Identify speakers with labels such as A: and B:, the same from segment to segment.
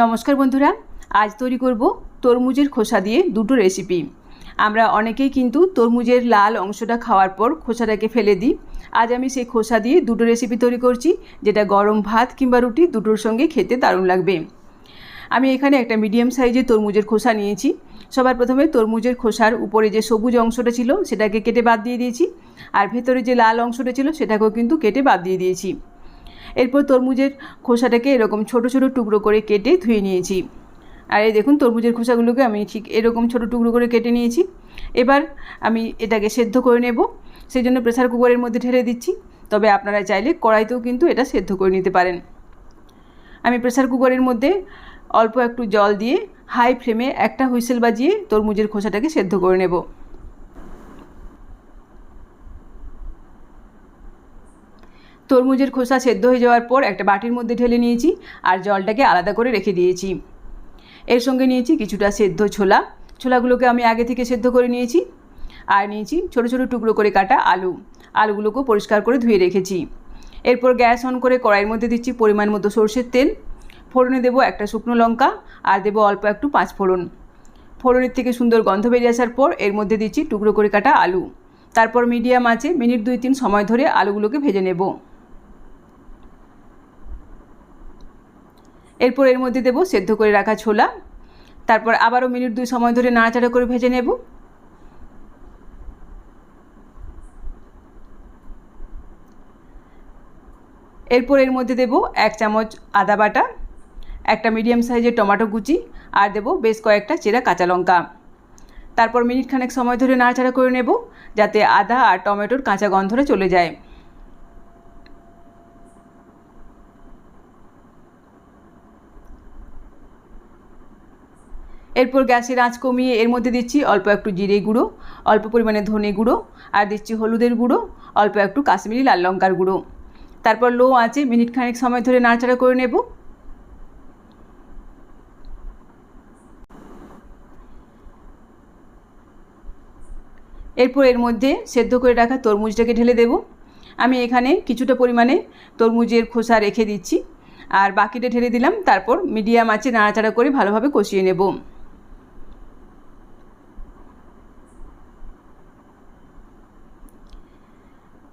A: নমস্কার বন্ধুরা, আজ তৈরি করব তরমুজের খোসা দিয়ে দুটো রেসিপি আমরা অনেকেই কিন্তু তরমুজের লাল অংশটা খাওয়ার পর খোসাটাকে ফেলে দিই। আজ আমি সেই খোসা দিয়ে দুটো রেসিপি তৈরি করছি, যেটা গরম ভাত কিংবা রুটি দুটোর সঙ্গে খেতে দারুণ লাগবে। আমি এখানে একটা মিডিয়াম সাইজের তরমুজের খোসা নিয়েছি। সবার প্রথমে তরমুজের খোসার উপরে যে সবুজ অংশটা ছিল, সেটাকে কেটে বাদ দিয়ে দিয়েছি। আর ভেতরে যে লাল অংশটা ছিল, সেটাকেও কিন্তু কেটে বাদ দিয়ে দিয়েছি। এরপর তরমুজের খোসাটাকে এরকম ছোট ছোট টুকরো করে কেটে ধুয়ে নিয়েছি। আর এই দেখুন, তরমুজের খোসাগুলোকে আমি ঠিক এরকম ছোট টুকরো করে কেটে নিয়েছি। এবার আমি এটাকে সেদ্ধ করে নেব। সেই জন্য প্রেসার কুকারের মধ্যে ঢেলে দিচ্ছি। তবে আপনারা চাইলে কড়াইতেও কিন্তু এটা সেদ্ধ করে নিতে পারেন। আমি প্রেসার কুকারের মধ্যে অল্প একটু জল দিয়ে হাই ফ্লেমে একটা হুইসেল বাজিয়ে তরমুজের খোসাটাকে সেদ্ধ করে নেব। তরমুজের খোসা সেদ্ধ হয়ে যাওয়ার পর একটা বাটির মধ্যে ঢেলে নিয়েছি আর জলটাকে আলাদা করে রেখে দিয়েছি। এর সঙ্গে নিয়েছি কিছুটা সেদ্ধ ছোলা। ছোলাগুলোকে আমি আগে থেকে সেদ্ধ করে নিয়েছি আর নিয়েছি ছোটো ছোটো টুকরো করে কাটা আলু। আলুগুলোকেও পরিষ্কার করে ধুয়ে রেখেছি। এরপর গ্যাস অন করে কড়াইয়ের মধ্যে দিচ্ছি পরিমাণ মতো সর্ষের তেল। ফোড়নে দেবো একটা শুকনো লঙ্কা আর দেবো অল্প একটু পাঁচ ফোড়ন। ফোড়নের থেকে সুন্দর গন্ধ বেরিয়ে আসার পর এর মধ্যে দিচ্ছি টুকরো করে কাটা আলু। তারপর মিডিয়াম আছে মিনিট দুই তিন সময় ধরে আলুগুলোকে ভেজে নেব। এরপর এর মধ্যে দেবো সেদ্ধ করে রাখা ছোলা। তারপর আবারও মিনিট দুই সময় ধরে নাড়াচাড়া করে ভেজে নেব। এরপর এর মধ্যে দেব এক চামচ আদা বাটা, একটা মিডিয়াম সাইজের টমেটো কুচি আর দেব বেশ কয়েকটা চেরা কাঁচা লঙ্কা। তারপর মিনিট খানেক সময় ধরে নাড়াচাড়া করে নেব যাতে আদা আর টমেটোর কাঁচা গন্ধটা চলে যায়। এরপর গ্যাসের আঁচ কমিয়ে এর মধ্যে দিচ্ছি অল্প একটু জিরে গুঁড়ো, অল্প পরিমাণে ধনে গুঁড়ো আর দিচ্ছি হলুদের গুঁড়ো, অল্প একটু কাশ্মীরি লাল লঙ্কার গুঁড়ো। তারপর লো আঁচে মিনিট খানেক সময় ধরে নাড়াচাড়া করে নেব। এরপর এর মধ্যে সেদ্ধ করে রাখা তরমুজটাকে ঢেলে দেব। আমি এখানে কিছুটা পরিমাণে তরমুজের খোসা রেখে দিচ্ছি। আর বাকিটা ঢেলে দিলাম, তারপর মিডিয়াম আঁচে নাড়াচাড়া করে ভালোভাবে কষিয়ে নেব।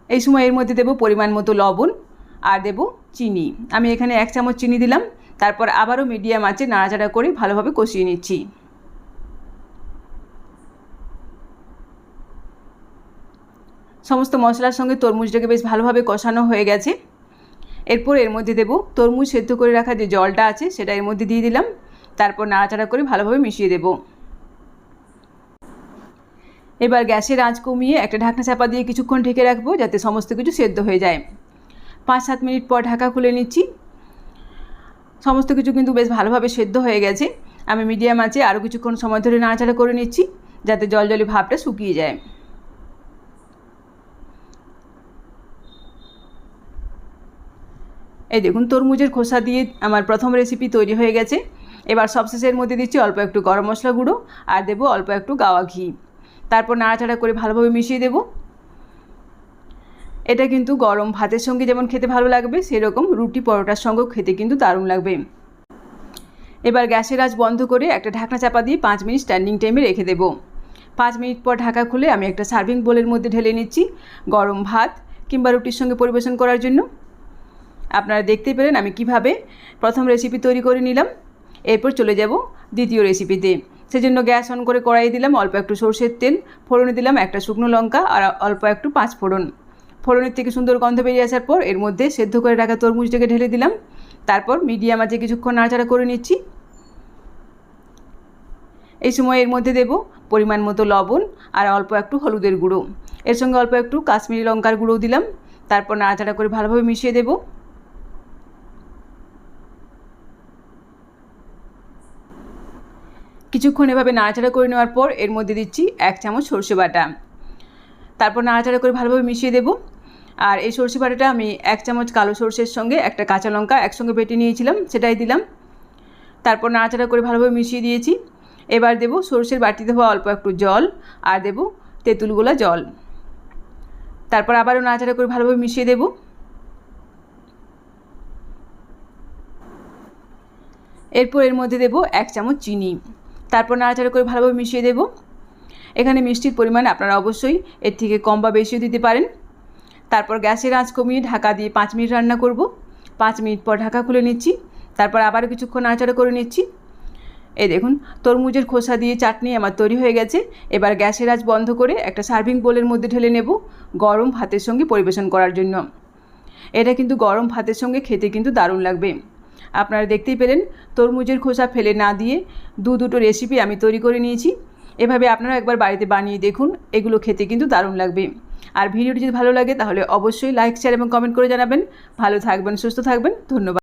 A: এই সময় এর মধ্যে দেব পরিমাণ মতো লবণ আর দেব চিনি। আমি এখানে এক চামচ চিনি দিলাম, তারপর আবারও মিডিয়াম আঁচে নাড়াচাড়া করে ভালোভাবে কষিয়ে নিচ্ছি। সমস্ত মশলার সঙ্গে তরমুজটাকে বেশ ভালোভাবে কষানো হয়ে গেছে। এরপর এর মধ্যে দেব তরমুজ সেদ্ধ করে রাখা যে জলটা আছে, সেটা এর মধ্যে দিয়ে দিলাম। তারপর নাড়াচাড়া করে ভালোভাবে মিশিয়ে দেব। এবার গ্যাসের আঁচ কমিয়ে একটা ঢাকনা চাপা দিয়ে কিছুক্ষণ ঢেকে রাখব যাতে সমস্ত কিছু সেদ্ধ হয়ে যায়। পাঁচ সাত মিনিট পর ঢাকা খুলে নিচ্ছি। সমস্ত কিছু কিন্তু বেশ ভালোভাবে সেদ্ধ হয়ে গেছে। আমি মিডিয়াম আছে আরও কিছুক্ষণ সময় ধরে নাড়াচাড়া করে নিচ্ছি যাতে জল জলে ভাবটা শুকিয়ে যায়। এই দেখুন, তরমুজের খোসা দিয়ে আমার প্রথম রেসিপি তৈরি হয়ে গেছে। এবার সবশেষের মধ্যে দিচ্ছি অল্প একটু গরম মশলা গুঁড়ো আর দেবো অল্প একটু গাওয়া ঘি। তারপর নাড়াচাড়া করে ভালোভাবে মিশিয়ে দেব। এটা কিন্তু গরম ভাতের সঙ্গে যেমন খেতে ভালো লাগবে, সেরকম রুটি পরোটার সঙ্গেও খেতে কিন্তু দারুণ লাগবে। এবার গ্যাসের আঁচ বন্ধ করে একটা ঢাকনা চাপা দিয়ে পাঁচ মিনিট স্ট্যান্ডিং টাইমে রেখে দেবো। পাঁচ মিনিট পর ঢাকা খুলে আমি একটা সার্ভিং বোলের মধ্যে ঢেলে নিচ্ছি গরম ভাত কিংবা রুটির সঙ্গে পরিবেশন করার জন্য। আপনারা দেখতে পেলেন আমি কীভাবে প্রথম রেসিপি তৈরি করে নিলাম। এরপর চলে যাব দ্বিতীয় রেসিপিতে সেজন্য গ্যাস অন করে কড়াই দিলাম, অল্প একটু সর্ষের তেল, ফোড়নে দিলাম একটা শুকনো লঙ্কা আর অল্প একটু পাঁচ ফোড়ন। ফোড়নের থেকে সুন্দর গন্ধ বেরিয়ে আসার পর এর মধ্যে সেদ্ধ করে রাখা তরমুজটাকে ঢেলে দিলাম। তারপর মিডিয়াম আছে কিছুক্ষণ নাড়াচাড়া করে নিচ্ছি। এই সময় এর মধ্যে দেব পরিমাণ মতো লবণ আর অল্প একটু হলুদের গুঁড়ো। এর সঙ্গে অল্প একটু কাশ্মীরি লঙ্কার গুঁড়ো দিলাম। তারপর নাড়াচাড়া করে ভালোভাবে মিশিয়ে দেবো। কিছুক্ষণ এভাবে নাড়াচাড়া করে নেওয়ার পর এর মধ্যে দিচ্ছি এক চামচ সর্ষে বাটা। তারপর নাড়াচাড়া করে ভালোভাবে মিশিয়ে দেবো। আর এই সর্ষে বাটাটা আমি এক চামচ কালো সর্ষের সঙ্গে একটা কাঁচা লঙ্কা একসঙ্গে বেটে নিয়েছিলাম, সেটাই দিলাম। তারপর নাড়াচাড়া করে ভালোভাবে মিশিয়ে দিয়েছি। এবার দেবো সর্ষের বাটিতে হওয়া অল্প একটু জল আর দেবো তেঁতুলগোলা জল। তারপর আবারও নাড়াচাড়া করে ভালোভাবে মিশিয়ে দেবো। এরপর এর মধ্যে দেব এক চামচ চিনি। তারপর নাড়াচাড়া করে ভালোভাবে মিশিয়ে দেব। এখানে মিষ্টির পরিমাণ আপনারা অবশ্যই এর থেকে কম বা বেশিও দিতে পারেন। তারপর গ্যাসের আঁচ কমিয়ে ঢাকা দিয়ে পাঁচ মিনিট রান্না করব। পাঁচ মিনিট পর ঢাকা খুলে নিচ্ছি। তারপর আবারও কিছুক্ষণ নাড়াচাড়া করে নিচ্ছি। এই দেখুন, তরমুজের খোসা দিয়ে চাটনি আমার তৈরি হয়ে গেছে। এবার গ্যাসের আঁচ বন্ধ করে একটা সার্ভিং বোলের মধ্যে ঢেলে নেব গরম ভাতের সঙ্গে পরিবেশন করার জন্য। এটা কিন্তু গরম ভাতের সঙ্গে খেতে কিন্তু দারুণ লাগবে। আপনারা দেখতেই পেলেন, তরমুজের খোসা ফেলে না দিয়ে দু দুটো রেসিপি আমি তৈরি করে নিয়েছি। এভাবে আপনারা একবার বাড়িতে বানিয়ে দেখুন, এগুলো খেতে কিন্তু দারুণ লাগবে। আর ভিডিওটি যদি ভালো লাগে তাহলে অবশ্যই লাইক শেয়ার এবং কমেন্ট করে জানাবেন। ভালো থাকবেন, সুস্থ থাকবেন, ধন্যবাদ।